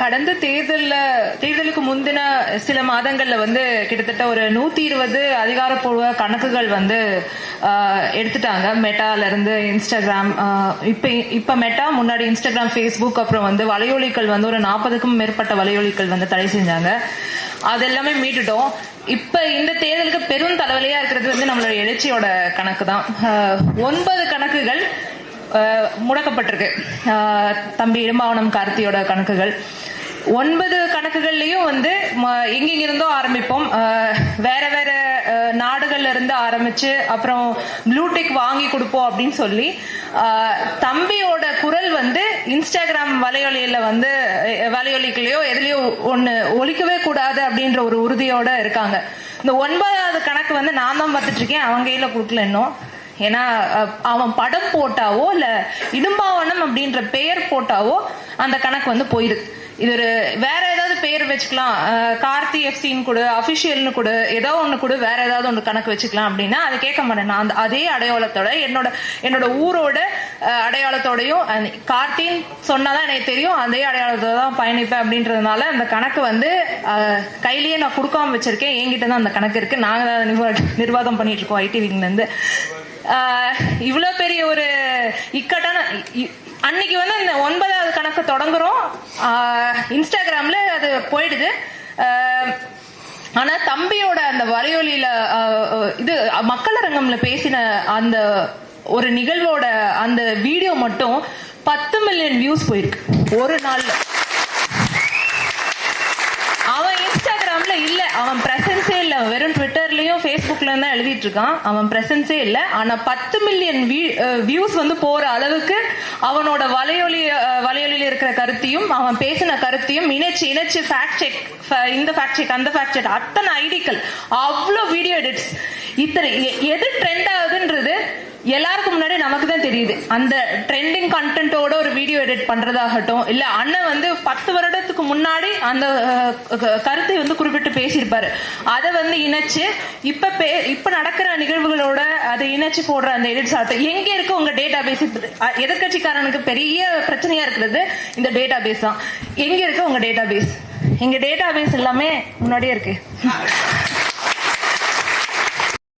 கடந்த தேர்தலில் தேர்தலுக்கு முந்தின சில மாதங்கள்ல வந்து கிட்டத்தட்ட ஒரு நூத்தி இருபது அதிகாரப்பூர்வ கணக்குகள் வந்து எடுத்துட்டாங்க. மெட்டால இருந்து இன்ஸ்டாகிராம் இப்போ இப்ப இப்ப மெட்டா முன்னாடி இன்ஸ்டாகிராம் ஃபேஸ்புக் அப்புறம் வந்து வலையொலிகள் வந்து ஒரு நாற்பதுக்கும் மேற்பட்ட வலையொலிகள் வந்து தடை செஞ்சாங்க. அது எல்லாமே மீட்டுட்டோம். இப்ப இந்த தேர்தலுக்கு பெரும் தலைவலியா இருக்கிறது வந்து நம்மளோட எழுச்சியோட கணக்கு தான் ஒன்பது கணக்குகள் முடக்கப்பட்டிருக்கு. தம்பி இடும்பாவனம் கார்த்தியோட கணக்குகள். ஒன்பது கணக்குகள்லயும் வந்து ம- எங்கெங்கிருந்தோ ஆரம்பிப்போம். வேற வேற நாடுகள்ல இருந்து ஆரம்பிச்சு அப்புறம் ப்ளூடெக் வாங்கி கொடுப்போம் அப்படின்னு சொல்லி தம்பியோட குரல் வந்து இன்ஸ்டாகிராம் வலையொலியில வந்து அஹ், எதுலயோ ஒண்ணு ஒழிக்கவே கூடாது அப்படின்ற ஒரு உறுதியோட இருக்காங்க. இந்த ஒன்பதாவது கணக்கு வந்து நான் தான் பார்த்துட்டு இருக்கேன். அவங்க கையில கொடுக்கல இன்னும். ஏன்னா அவன் படம் போட்டாவோ இல்ல இடும்பாவனம் அப்படின்ற பெயர் போட்டாவோ அந்த கணக்கு வந்து போயிருது இது ஒரு வேற ஏதாவது பெயர் வச்சுக்கலாம். கார்த்தி எஃப்சின்னு கொடு அபிஷியல்னு கொடு ஏதோ ஒண்ணு கொடு வேற ஏதாவது ஒன்று கணக்கு வச்சுக்கலாம் அப்படின்னா அது கேட்க மாட்டேன். நான் அந்த அதே அடையாளத்தோட என்னோட என்னோட ஊரோட அடையாளத்தோடையும் கார்த்தின்னு சொன்னாதான் எனக்கு தெரியும் அதே அடையாளத்தோட தான் பயணிப்பேன் அப்படின்றதுனால அந்த கணக்கு வந்து கையிலேயே நான் கொடுக்காம வச்சிருக்கேன். என்கிட்ட தான் அந்த கணக்கு இருக்கு. நாங்க தான் நிர்வா- நிர்வாகம் பண்ணிட்டு இருக்கோம் ஐடி விங்ல இவ்வளோ இவ்வளவு பெரிய ஒரு இக்கட்டான அன்னைக்கு வந்து இந்த ஒன்பதாவது கணக்கு தொடங்குறோம். இன்ஸ்டாகிராம்ல அது போயிடுது. ஆனா தம்பியோட அந்த வரையொலியில இது மக்களரங்கம்ல பேசின அந்த ஒரு நிகழ்வோட அந்த வீடியோ மட்டும் பத்து மில்லியன் வியூஸ் போயிருக்கு. ஒரு நாள்ல. அவன் இன்ஸ்டாகிராம்ல இல்ல அவன் தான் எழுதிட்டு இருக்கான் அவன் பிரசன்ஸே இல்ல. ஆனா பத்து மில்லியன் வியூஸ் வந்து போற அளவுக்கு அவனோட வலையொலி அஹ், வலையொலியில இருக்கிற கருத்தையும் அவன் பேசின கருத்தையும் இணைச்சு இணைச்சு ஃபேக்ட் செக் இந்த ஃபேக்ட் செக் அந்த ஃபேக்ட் செக் அத்தனை ஐடிக்கள் அவ்வளோ வீடியோ எடிட்ஸ் இத்தனை எது எல்லாருக்கும் முன்னாடி நமக்கு தான் தெரியுது. அந்த ட்ரெண்டிங் கண்டென்ட்டோட ஒரு வீடியோ எடிட் பண்றதாகட்டும் இல்ல அண்ணன் வந்து பத்து வருடத்துக்கு முன்னாடி அந்த க- கருத்தை வந்து குறிப்பிட்டு பேசியிருப்பாரு. அதை வந்து இணைச்சு இப்ப பே- இப்ப நடக்கிற நிகழ்வுகளோட அதை இணைச்சு போடுற அந்த எடிட் ஆகட்டும் எங்க இருக்கு உங்க டேட்டா பேஸ் எதிர்கட்சிக்காரனுக்கு பெரிய பிரச்சனையா இருக்கிறது இந்த டேட்டா பேஸ் தான். எங்க இருக்கு உங்க டேட்டா பேஸ் எங்க டேட்டா பேஸ் எல்லாமே முன்னாடியே இருக்கு.